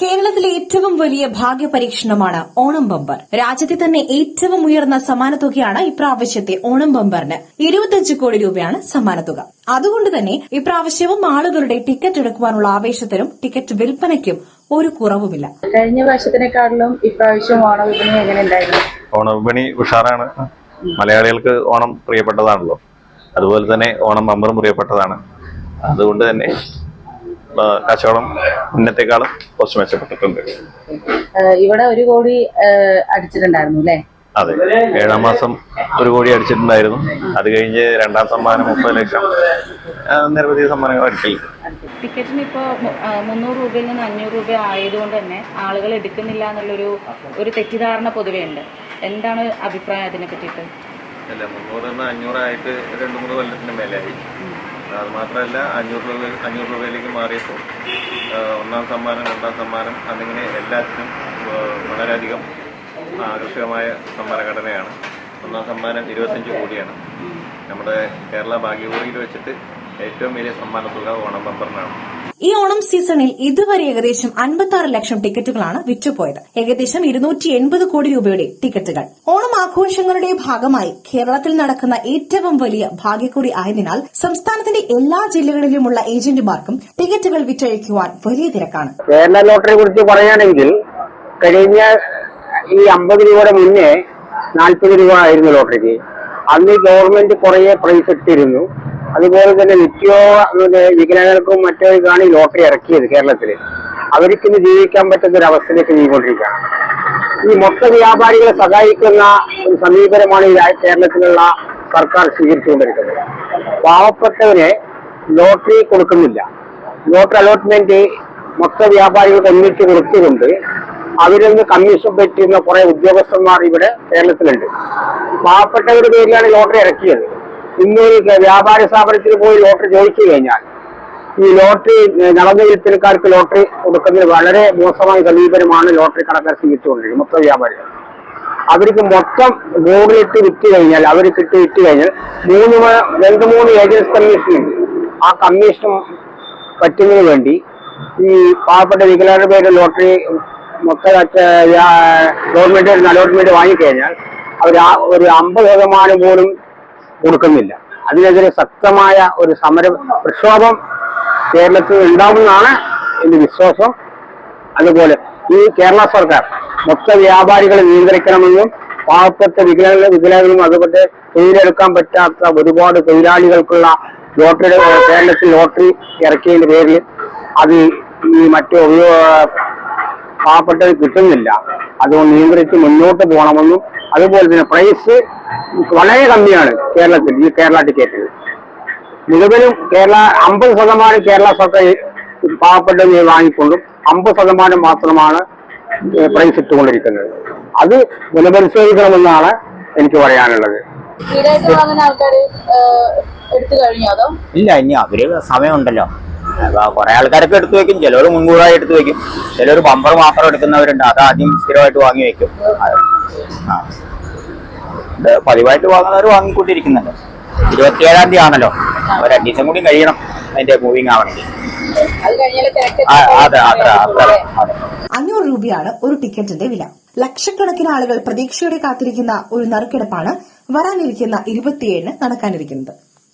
കേരളത്തിലെ ഏറ്റവും വലിയ ഭാഗ്യപരീക്ഷണമാണ് ഓണം ബമ്പർ. രാജ്യത്തെ തന്നെ ഏറ്റവും ഉയർന്ന സമ്മാനത്തുകയാണ് ഇപ്രാവശ്യത്തെ ഓണം ബമ്പറിന്. ഇരുപത്തിയഞ്ച് കോടി രൂപയാണ് സമ്മാനത്തുക അതുകൊണ്ട് തന്നെ ഇപ്രാവശ്യവും ആളുകളുടെ ടിക്കറ്റ് എടുക്കുവാനുള്ള ആവേശത്തിനും ടിക്കറ്റ് വിൽപ്പനയ്ക്കും ഒരു കുറവുമില്ല. കഴിഞ്ഞ വർഷത്തിനെക്കാട്ടിലും ഇപ്രാവശ്യം ഓണവിപണി എങ്ങനെ ഉണ്ടായിരുന്നു? ഓണവിപണി ഉഷാറാണ്. മലയാളികൾക്ക് ഓണം പ്രിയപ്പെട്ടതാണല്ലോ. അതുപോലെ തന്നെ ഓണം ബമ്പറും പ്രിയപ്പെട്ടതാണ്. അതുകൊണ്ട് തന്നെ കച്ചവടം മുന്നത്തെക്കാളും കുറച്ച് മെച്ചപ്പെട്ടിട്ടുണ്ട്. ഇവിടെ ഒരു കോടി അടിച്ചിട്ടുണ്ടായിരുന്നു അല്ലേ? അതെ ഏഴാം മാസം ഒരു കോടി അടിച്ചിട്ടുണ്ടായിരുന്നു. അത് കഴിഞ്ഞ് രണ്ടാം സമ്മാനം മുപ്പത് ലക്ഷം. നിരവധി സമ്മാനങ്ങൾ അടിച്ചിട്ടുണ്ട്. ടിക്കറ്റിന് ഇപ്പോൾ മുന്നൂറ് രൂപയിൽ നിന്ന് അഞ്ഞൂറ് രൂപ ആയതുകൊണ്ട് തന്നെ ആളുകൾ എടുക്കുന്നില്ല എന്നുള്ളൊരു ഒരു തെറ്റിദ്ധാരണ പൊതുവേ ഉണ്ട്. എന്താണ് അഭിപ്രായം അതിനെ പറ്റിയിട്ട് അല്ല മുന്നൂറ് അഞ്ഞൂറായിട്ട് രണ്ട് മൂന്ന് കൊല്ലത്തിന് മേലെയായി അത് മാത്രമല്ല അഞ്ഞൂറ് രൂപ അഞ്ഞൂറ് രൂപയിലേക്ക് മാറിയപ്പോൾ ഒന്നാം സമ്മാനം രണ്ടാം സമ്മാനം അതിങ്ങനെ എല്ലാത്തിനും വളരെയധികം ആകർഷകമായ സമ്മാന ഘടനയാണ് ഒന്നാം സമ്മാനം ഇരുപത്തഞ്ച് കോടിയാണ്. നമ്മുടെ കേരള ഭാഗ്യപൂരിയിൽ വെച്ചിട്ട് ഏറ്റവും വലിയ സമ്മാനത്തുക തുക ഓണം ബമ്പറിനാണ്. ഈ ഓണം സീസണിൽ ഇതുവരെ ഏകദേശം 56 ലക്ഷം ടിക്കറ്റുകളാണ് വിറ്റുപോയത്. ഏകദേശം ഇരുന്നൂറ്റി എൺപത് കോടി രൂപയുടെ ടിക്കറ്റുകൾ. ഓണം ആഘോഷങ്ങളുടെ ഭാഗമായി കേരളത്തിൽ നടക്കുന്ന ഏറ്റവും വലിയ ഭാഗ്യക്കൂടി ആയതിനാൽ സംസ്ഥാനത്തിന്റെ എല്ലാ ജില്ലകളിലുമുള്ള ഏജന്റുമാർക്കും ടിക്കറ്റുകൾ വിറ്റഴിക്കുവാൻ വലിയ തിരക്കാണ്. കേരള ലോട്ടറിയെ കുറിച്ച് പറയുകയാണെങ്കിൽ കഴിഞ്ഞ ഈ അമ്പത് രൂപയുടെ മുന്നേ നാൽപ്പത് രൂപ ആയിരുന്നു ലോട്ടറിക്ക്. അന്ന് ഗവൺമെന്റ് കുറേ പ്രൈസ് ഇട്ടിരുന്നു. അതുപോലെ തന്നെ നിത്യോ വികലാംഗർക്കും മറ്റവർക്കാണ് ഈ ലോട്ടറി ഇറക്കിയത് കേരളത്തിൽ അവർക്ക് ഇന്ന് ജീവിക്കാൻ പറ്റുന്ന ഒരു അവസ്ഥയിലേക്ക് നീങ്ങിക്കൊണ്ടിരിക്കുകയാണ്. ഈ മൊത്ത വ്യാപാരികളെ സഹായിക്കുന്ന ഒരു സമീപനമാണ് ഈ കേരളത്തിലുള്ള സർക്കാർ സ്വീകരിച്ചുകൊണ്ടിരിക്കുന്നത്. പാവപ്പെട്ടവരെ ലോട്ടറി കൊടുക്കുന്നില്ല. ലോട്ടറി അലോട്ട്മെന്റ് മൊത്ത വ്യാപാരികൾക്ക് ഒന്നിച്ച് കൊടുത്തുകൊണ്ട് അവരിൽ നിന്ന് കമ്മീഷൻ പറ്റുന്ന കുറെ ഉദ്യോഗസ്ഥന്മാർ ഇവിടെ കേരളത്തിലുണ്ട്. പാവപ്പെട്ടവരുടെ പേരിലാണ് ലോട്ടറി ഇറക്കിയത്. ഇന്നൊരു വ്യാപാര സ്ഥാപനത്തിൽ പോയി ലോട്ടറി ചോദിച്ചു കഴിഞ്ഞാൽ ഈ ലോട്ടറി നടന്ന വിൽപ്പനക്കാർക്ക് ലോട്ടറി കൊടുക്കുന്നത് വളരെ മോശമായ സമീപനമാണ് ലോട്ടറി കടക്കാർ സ്വീകരിച്ചുകൊണ്ടിരിക്കുന്നത് മൊത്ത വ്യാപാരികൾ. അവർക്ക് മൊത്തം ബോർഡിലിട്ട് വിറ്റ് കഴിഞ്ഞാൽ അവർ കിട്ടി വിറ്റ് കഴിഞ്ഞാൽ മൂന്ന് രണ്ട് മൂന്ന് ഏജൻസ് കമ്മീഷൻ ഉണ്ട് ആ കമ്മീഷൻ പറ്റുന്നതിന് വേണ്ടി ഈ പാവപ്പെട്ട വികലാരുടെ പേര് ലോട്ടറി മൊത്തം ഗവൺമെന്റ് അലോട്ട്മെന്റ് വാങ്ങിക്കഴിഞ്ഞാൽ അവർ ഒരു അമ്പത് ശതമാനം പോലും കൊടുക്കുന്നില്ല. അതിനെതിരെ ശക്തമായ ഒരു സമര പ്രക്ഷോഭം കേരളത്തിൽ ഉണ്ടാവുമെന്നാണ് എന്റെ വിശ്വാസം. അതുപോലെ ഈ കേരള സർക്കാർ മൊത്ത വ്യാപാരികളെ നിയന്ത്രിക്കണമെന്നും പാവപ്പെട്ട വികലാംഗ വികലാംഗരും അതുപോലെ തൊഴിലെടുക്കാൻ പറ്റാത്ത ഒരുപാട് തൊഴിലാളികൾക്കുള്ള ലോട്ടറി കേരളത്തിൽ ലോട്ടറി ഇറക്കിയതിന്റെ പേരിൽ അത് ഈ മറ്റു പാവപ്പെട്ടത് കിട്ടുന്നില്ല. അതുകൊണ്ട് നിയന്ത്രിച്ച് മുന്നോട്ട് പോകണമെന്നും അതുപോലെ തന്നെ പ്രൈസ് വളരെ കമ്മിയാണ് കേരളത്തിൽ ഈ കേരള ടിക്കറ്റിൽ മുഴുവനും കേരള അമ്പത് ശതമാനം കേരള സർക്കാർ പാവപ്പെട്ടത് വാങ്ങിക്കൊണ്ടും അമ്പത് ശതമാനം മാത്രമാണ് പ്രൈസ് ഇട്ടുകൊണ്ടിരിക്കുന്നത്. അത് പുനപരിശോധിക്കണമെന്നാണ് എനിക്ക് പറയാനുള്ളത്. ഇല്ല ഇനി അവർ സമയമുണ്ടല്ലോ. അപ്പൊ കുറെ ആൾക്കാരൊക്കെ എടുത്തു വെക്കും. ചിലവർ മുൻകൂറായി എടുത്തു വെക്കും. ചിലർ ബമ്പർ മാത്രം എടുക്കുന്നവരുണ്ട്. അത് ആദ്യം സ്ഥിരമായിട്ട് വാങ്ങി വെക്കും. പതിവായിട്ട് വാങ്ങുന്നവർ വാങ്ങിക്കൊണ്ടിരിക്കുന്നുണ്ട്. ഇരുപത്തിയേഴാം തീയതി ആണല്ലോ. ഒരു രണ്ടു ദിവസം കൂടി കഴിയണം അതിന്റെ മൂവിങ് ആവണമെങ്കിൽ. അത് കഴിഞ്ഞാൽ തിരക്ക് ആ, അതെ അതെ അതെ അതെ. അഞ്ഞൂറ് രൂപയാണ് ഒരു ടിക്കറ്റിന്റെ വില. ലക്ഷക്കണക്കിന് ആളുകൾ പ്രതീക്ഷയോടെ കാത്തിരിക്കുന്ന ഒരു നറുക്കെടുപ്പാണ് വരാനിരിക്കുന്ന ഇരുപത്തിയേഴിന് നടക്കാനിരിക്കുന്നത്.